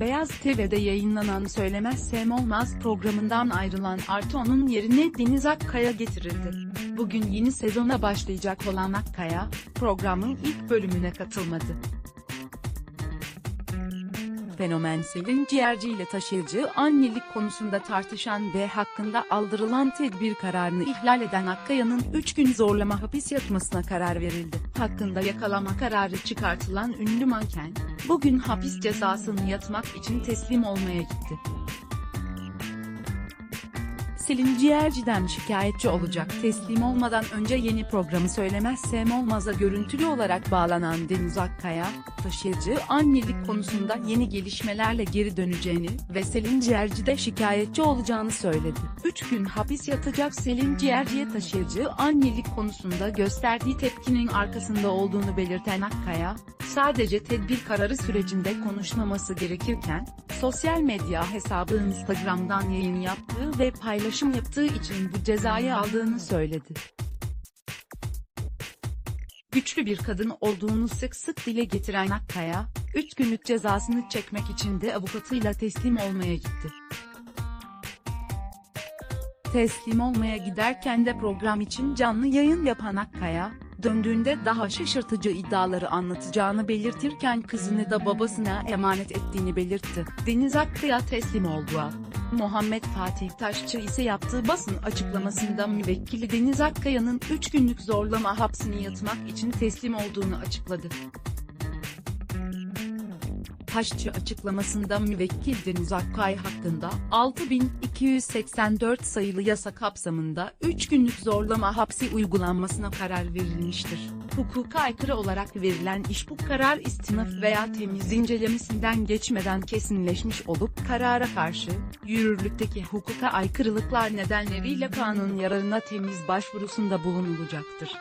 Beyaz TV'de yayınlanan Söylemezsem Olmaz programından ayrılan Artı onun yerine Deniz Akkaya getirildi. Bugün yeni sezona başlayacak olan Akkaya, programın ilk bölümüne katılmadı. Fenomen Selin Ciğerci ile taşıyıcı annelik konusunda tartışan ve hakkında aldırılan tedbir kararını ihlal eden Akkaya'nın 3 gün zorlama hapis yatmasına karar verildi. Hakkında yakalama kararı çıkartılan ünlü manken, bugün hapis cezasını yatmak için teslim olmaya gitti. Selin Ciğerci'den şikayetçi olacak. Teslim olmadan önce yeni programı söylemezsem olmaza görüntülü olarak bağlanan Deniz Akkaya, taşıyıcı annelik konusunda yeni gelişmelerle geri döneceğini ve Selin Ciğerci'de şikayetçi olacağını söyledi. 3 gün hapis yatacak Selin Ciğerci'ye taşıyıcı annelik konusunda gösterdiği tepkinin arkasında olduğunu belirten Akkaya, sadece tedbir kararı sürecinde konuşmaması gerekirken, sosyal medya hesabı Instagram'dan yayın yaptığı ve paylaşım yaptığı için bu cezayı aldığını söyledi. Güçlü bir kadın olduğunu sık sık dile getiren Akkaya, 3 günlük cezasını çekmek için de avukatıyla teslim olmaya gitti. Teslim olmaya giderken de program için canlı yayın yapan Akkaya, döndüğünde daha şaşırtıcı iddiaları anlatacağını belirtirken kızını da babasına emanet ettiğini belirtti. Deniz Akkaya teslim oldu. Muhammed Fatih Taşçı ise yaptığı basın açıklamasında müvekkili Deniz Akkaya'nın 3 günlük zorlama hapsini yatmak için teslim olduğunu açıkladı. Taşçı açıklamasında müvekkil Deniz Akkay hakkında 6284 sayılı yasa kapsamında 3 günlük zorlama hapsi uygulanmasına karar verilmiştir. Hukuka aykırı olarak verilen iş bu karar istinaf veya temiz incelemesinden geçmeden kesinleşmiş olup karara karşı, yürürlükteki hukuka aykırılıklar nedenleriyle kanun yararına temiz başvurusunda bulunulacaktır.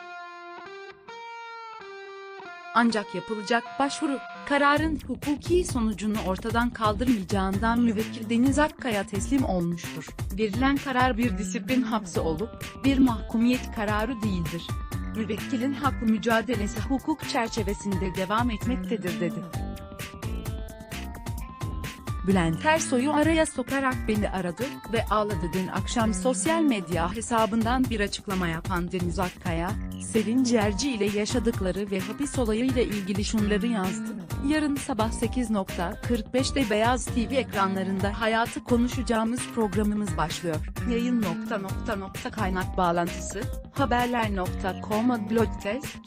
Ancak yapılacak başvuru, kararın hukuki sonucunu ortadan kaldırmayacağından müvekkil Deniz Akkaya teslim olmuştur. Verilen karar bir disiplin hapsi olup, bir mahkumiyet kararı değildir. Müvekkilin haklı mücadelesi hukuk çerçevesinde devam etmektedir dedi. Bülent Ersoy'u araya sokarak beni aradı ve ağladı dün akşam sosyal medya hesabından bir açıklama yapan Deniz Akkaya, Selin Ciğerci ile yaşadıkları ve hapis olayıyla ilgili şunları yazdı. Yarın sabah 8.45'te Beyaz TV ekranlarında hayatı konuşacağımız programımız başlıyor. Yayın nokta nokta nokta kaynak bağlantısı, haberler.com blog test,